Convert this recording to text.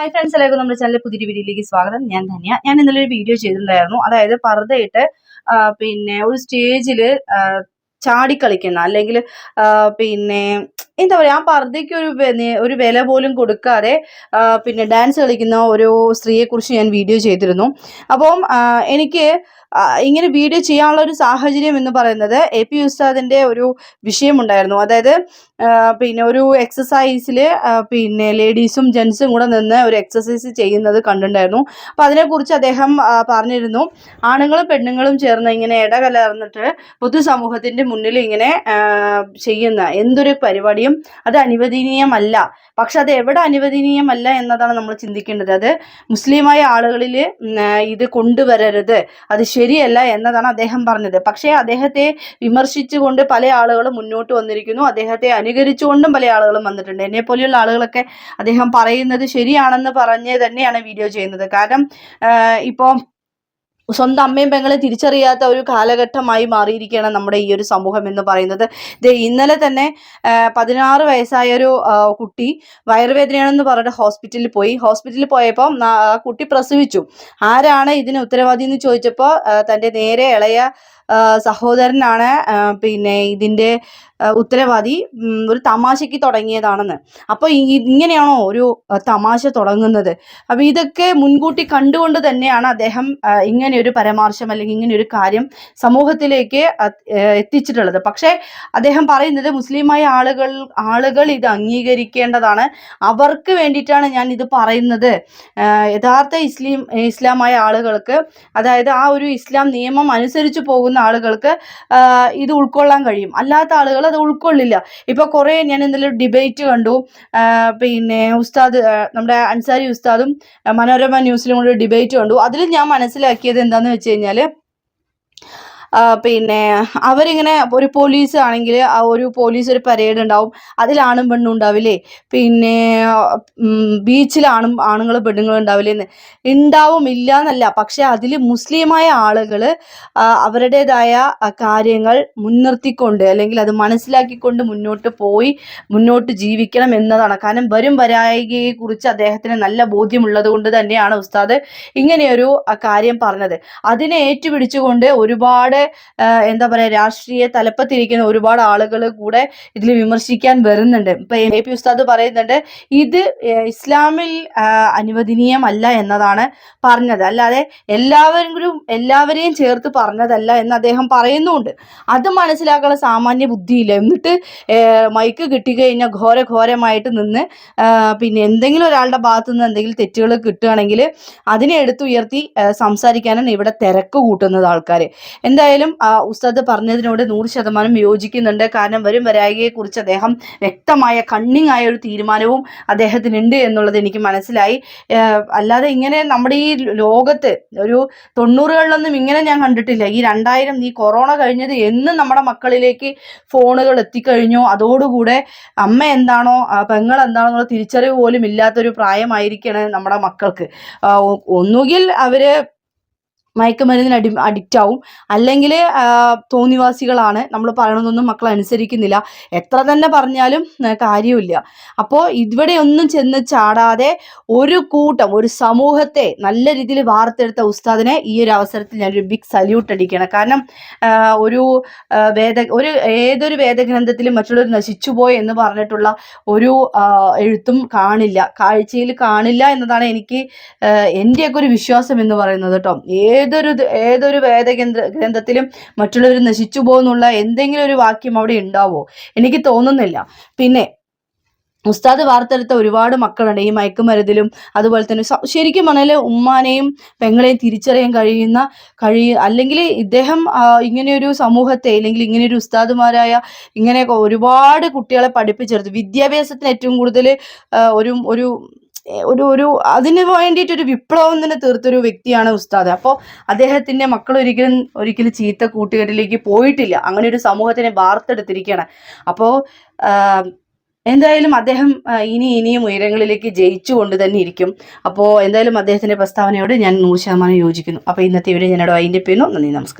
Hi friends എല്ലാവർക്കും നമ്മുടെ ചാനലിലെ പുതിയൊരു വീഡിയോയിലേക്ക് സ്വാഗതം. ഞാൻ ധന്യ. ഞാൻ ഇന്നലെ ഒരു വീഡിയോ ചെയ്തിട്ടുണ്ടായിരുന്നു. അതായത് പർദ്ദയിട്ട് പിന്നെ ഒരു സ്റ്റേജിൽ ചാടിക്കളിക്കുന്ന അല്ലെങ്കിൽ പിന്നെ എന്താ പറയുക ആ പർദ്ദയ്ക്ക് ഒരു ഒരു വില പോലും കൊടുക്കാതെ പിന്നെ ഡാൻസ് കളിക്കുന്ന ഒരു സ്ത്രീയെക്കുറിച്ച് ഞാൻ വീഡിയോ ചെയ്തിരുന്നു. അപ്പം എനിക്ക് ഇങ്ങനെ വീഡിയോ ചെയ്യാനുള്ള ഒരു സാഹചര്യം എന്ന് പറയുന്നത് എ പി ഉസ്താദിന്റെ ഒരു വിഷയമുണ്ടായിരുന്നു. അതായത് പിന്നെ ഒരു എക്സസൈസിൽ പിന്നെ ലേഡീസും ജെൻസും കൂടെ നിന്ന് ഒരു എക്സസൈസ് ചെയ്യുന്നത് കണ്ടിട്ടുണ്ടായിരുന്നു. അപ്പോൾ അതിനെക്കുറിച്ച് അദ്ദേഹം പറഞ്ഞിരുന്നു. ആണുങ്ങളും പെണ്ണുങ്ങളും ചേർന്ന് ഇങ്ങനെ ഇടകലർന്നിട്ട് പൊതുസമൂഹത്തിന്റെ മുന്നിൽ ഇങ്ങനെ ചെയ്യുന്ന എന്തൊരു പരിപാടിയും അത് അനുവദനീയമല്ല. പക്ഷെ അത് എവിടെ അനുവദനീയമല്ല എന്നതാണ് നമ്മൾ ചിന്തിക്കേണ്ടത്. അത് മുസ്ലിമായ ആളുകളിൽ ഇത് കൊണ്ടുവരരുത്. അത് ശരിയല്ല എന്നതാണ് അദ്ദേഹം പറഞ്ഞത്. പക്ഷേ അദ്ദേഹത്തെ വിമർശിച്ചുകൊണ്ട് പല ആളുകളും മുന്നോട്ട് വന്നിരിക്കുന്നു. അദ്ദേഹത്തെ അനുകരിച്ചുകൊണ്ടും പല ആളുകളും വന്നിട്ടുണ്ട്. എന്നെ പോലെയുള്ള ആളുകളൊക്കെ അദ്ദേഹം പറയുന്നത് ശരിയാണെന്ന് പറഞ്ഞ് തന്നെയാണ് വീഡിയോ ചെയ്യുന്നത്. കാരണം ഇപ്പോൾ സ്വന്തം അമ്മയും പെങ്ങളെ തിരിച്ചറിയാത്ത ഒരു കാലഘട്ടമായി മാറിയിരിക്കുകയാണ് നമ്മുടെ ഈ ഒരു സമൂഹം എന്ന് പറയുന്നത്. ഇന്നലെ തന്നെ പതിനാറ് വയസ്സായ ഒരു കുട്ടി വയറുവേദനയാണെന്ന് പറഞ്ഞിട്ട് ഹോസ്പിറ്റലിൽ പോയി. ഹോസ്പിറ്റലിൽ പോയപ്പോൾ കുട്ടി പ്രസവിച്ചു. ആരാണ് ഇതിന് ഉത്തരവാദി എന്ന് ചോദിച്ചപ്പോൾ തന്റെ നേരെ ഇളയ സഹോദരനാണ് പിന്നെ ഇതിന്റെ ഉത്തരവാദി ഒരു തമാശയ്ക്ക് തുടങ്ങിയതാണെന്ന്. അപ്പോൾ ഇങ്ങനെയാണോ ഒരു തമാശ തുടങ്ങുന്നത്? അപ്പോൾ ഇതൊക്കെ മുൻകൂട്ടി കണ്ടുകൊണ്ട് തന്നെയാണ് അദ്ദേഹം ഇങ്ങനെ ഒരു പരാമർശം അല്ലെങ്കിൽ ഇങ്ങനെ ഒരു കാര്യം സമൂഹത്തിലേക്ക് എത്തിച്ചിട്ടുള്ളത്. പക്ഷേ അദ്ദേഹം പറയുന്നത് മുസ്ലിമായ ആളുകൾ ആളുകൾ ഇത് അംഗീകരിക്കേണ്ടതാണ്. അവർക്ക് വേണ്ടിയിട്ടാണ് ഞാൻ ഇത് പറയുന്നത്. യഥാർത്ഥ ഇസ്ലിം ഇസ്ലാമായ ആളുകൾക്ക് അതായത് ആ ഒരു ഇസ്ലാം നിയമം അനുസരിച്ച് പോകുന്ന ആളുകൾക്ക് ഇത് ഉൾക്കൊള്ളാൻ കഴിയും. അല്ലാത്ത ആളുകൾ അത് ഉൾക്കൊള്ളില്ല. ഇപ്പോൾ കുറേ ഞാൻ എന്തെങ്കിലും ഡിബേറ്റ് കണ്ടു. പിന്നെ ഉസ്താദ് നമ്മുടെ അൻസാരി ഉസ്താദും മനോരമ ന്യൂസിലും കൂടെ ഡിബേറ്റ് കണ്ടു. അതിൽ ഞാൻ മനസ്സിലാക്കിയത് എന്താണെന്ന് വെച്ച് കഴിഞ്ഞാൽ ആ, പിന്നെ അവരിങ്ങനെ ഒരു പോലീസ് ആണെങ്കിൽ ഒരു പോലീസ് ഒരു പരേഡ് ഉണ്ടാവും. അതിലാണും പെണ്ണും ഉണ്ടാവില്ലേ? പിന്നെ ബീച്ചിലാണും ആണുങ്ങളും പെണ്ണുങ്ങളും ഉണ്ടാവില്ലേ ഉണ്ടാവും ഇല്ല എന്നല്ല പക്ഷെ അതിൽ മുസ്ലിമായ ആളുകൾ അവരുടേതായ കാര്യങ്ങൾ മുൻനിർത്തിക്കൊണ്ട് അല്ലെങ്കിൽ അത് മനസ്സിലാക്കിക്കൊണ്ട് മുന്നോട്ട് പോയി മുന്നോട്ട് ജീവിക്കണം എന്നതാണ്. കാരണം വരും വരായികയെ കുറിച്ച് അദ്ദേഹത്തിന് നല്ല ബോധ്യമുള്ളത് കൊണ്ട് തന്നെയാണ് ഉസ്താദ് ഇങ്ങനെയൊരു കാര്യം പറഞ്ഞത്. അതിനെ ഏറ്റുപിടിച്ചുകൊണ്ട് ഒരുപാട് എന്താ പറയുക രാഷ്ട്രീയ തലപ്പത്തിരിക്കുന്ന ഒരുപാട് ആളുകൾ കൂടെ ഇതിൽ വിമർശിക്കാൻ വരുന്നുണ്ട്. ഇപ്പൊ എ പി ഉസ്താദ് പറയുന്നുണ്ട് ഇത് ഇസ്ലാമിൽ അനുവദനീയമല്ല എന്നതാണ് പറഞ്ഞത്. അല്ലാതെ എല്ലാവരും എല്ലാവരെയും ചേർത്ത് പറഞ്ഞതല്ല എന്ന് അദ്ദേഹം പറയുന്നുണ്ട്. അത് മനസ്സിലാക്കാനുള്ള സാമാന്യ ബുദ്ധിയില്ല. എന്നിട്ട് മൈക്ക് കിട്ടിക്കഴിഞ്ഞാൽ ഘോര ഘോരമായിട്ട് നിന്ന് പിന്നെ എന്തെങ്കിലും ഒരാളുടെ ഭാഗത്തു നിന്ന് എന്തെങ്കിലും തെറ്റുകൾ കിട്ടുകയാണെങ്കിൽ അതിനെ എടുത്തുയർത്തി സംസാരിക്കാനാണ് ഇവിടെ തിരക്ക് കൂട്ടുന്നത് ആൾക്കാർ എന്തായാലും ആ, ഉസ്താദ് പറഞ്ഞതിനോട് നൂറ് ശതമാനം യോജിക്കുന്നുണ്ട്. കാരണം വരും വരായികയെക്കുറിച്ച് അദ്ദേഹം വ്യക്തമായ കണ്ണിങ് ആയ ഒരു തീരുമാനവും അദ്ദേഹത്തിനുണ്ട് എന്നുള്ളത് എനിക്ക് മനസ്സിലായി. അല്ലാതെ ഇങ്ങനെ നമ്മുടെ ഈ ലോകത്ത് ഒരു തൊണ്ണൂറുകളിലൊന്നും ഇങ്ങനെ ഞാൻ കണ്ടിട്ടില്ല. ഈ രണ്ടായിരം ഈ കൊറോണ കഴിഞ്ഞത് എന്നും നമ്മുടെ മക്കളിലേക്ക് ഫോണുകൾ എത്തിക്കഴിഞ്ഞോ. അതോടുകൂടെ അമ്മ എന്താണോ പെങ്ങൾ എന്താണോ എന്നുള്ള തിരിച്ചറിവ് പോലും ഇല്ലാത്തൊരു പ്രായമായിരിക്കണം നമ്മുടെ മക്കൾക്ക്. ഒന്നുകിൽ അവർ മയക്കുമരുന്നിന് അടി അഡിക്റ്റ് ആവും. അല്ലെങ്കിൽ തോന്നിവാസികളാണ്. നമ്മൾ പറയണതൊന്നും മക്കൾ അനുസരിക്കുന്നില്ല. എത്ര തന്നെ പറഞ്ഞാലും കാര്യമില്ല അപ്പോൾ ഇവിടെ ഒന്നും ചെന്ന് ചാടാതെ ഒരു കൂട്ടം ഒരു സമൂഹത്തെ നല്ല രീതിയിൽ വാർത്തെടുത്ത ഉസ്താദിനെ ഈ ഒരു അവസരത്തിൽ ഞാനൊരു ബിഗ് സല്യൂട്ട് അടിക്കണം കാരണം ഒരു വേദ ഒരു ഏതൊരു വേദഗ്രന്ഥത്തിലും മറ്റുള്ളവർ നശിച്ചുപോയി എന്ന് പറഞ്ഞിട്ടുള്ള ഒരു എഴുത്തും കാണില്ല. കാഴ്ചയിൽ കാണില്ല എന്നതാണ് എനിക്ക് എന്റെയൊക്കെ ഒരു വിശ്വാസം എന്ന് പറയുന്നത് കേട്ടോ. ഏതൊരു ഏതൊരു വേദകേന്ദ്ര ഗ്രന്ഥത്തിലും മറ്റുള്ളവർ നശിച്ചു പോകുന്നുള്ള എന്തെങ്കിലും ഒരു വാക്യം അവിടെ ഉണ്ടാവോ? എനിക്ക് തോന്നുന്നില്ല. പിന്നെ ഉസ്താദ് വാർത്തെടുത്ത ഒരുപാട് മക്കളുണ്ട്. ഈ മയക്കുമരുന്നിലും അതുപോലെ തന്നെ ശരിക്കും പറഞ്ഞാൽ ഉമ്മാനെയും പെങ്ങളെയും തിരിച്ചറിയാൻ കഴിയുന്ന കഴി അല്ലെങ്കിൽ ഇദ്ദേഹം ഇങ്ങനെയൊരു സമൂഹത്തെ അല്ലെങ്കിൽ ഇങ്ങനെയൊരു ഉസ്താദുമാരായ ഇങ്ങനെയൊക്കെ ഒരുപാട് കുട്ടികളെ പഠിപ്പിച്ചെടുത്തു. വിദ്യാഭ്യാസത്തിന് ഏറ്റവും കൂടുതൽ ഒരു ഒരു ഒരു ഒരു അതിന് വേണ്ടിയിട്ട് ഒരു വിപ്ലവം തന്നെ തീർത്തൊരു വ്യക്തിയാണ് ഉസ്താദ്. അപ്പോൾ അദ്ദേഹത്തിന്റെ മക്കൾ ഒരിക്കലും ഒരിക്കലും ചീത്ത കൂട്ടുകെട്ടിലേക്ക് പോയിട്ടില്ല. അങ്ങനെ ഒരു സമൂഹത്തിനെ വാർത്തെടുത്തിരിക്കുകയാണ് അപ്പോൾ എന്തായാലും അദ്ദേഹം ഇനി ഇനിയും ഉയരങ്ങളിലേക്ക് ജയിച്ചു കൊണ്ട് തന്നെ ഇരിക്കും. അപ്പോൾ എന്തായാലും അദ്ദേഹത്തിന്റെ പ്രസ്താവനയോട് ഞാൻ നൂറ് ശതമാനം യോജിക്കുന്നു. അപ്പോൾ ഇന്നത്തെ വീഡിയോ ഞാനോട് അതിന്റെ പേരുന്നു നന്ദി നമസ്കാരം.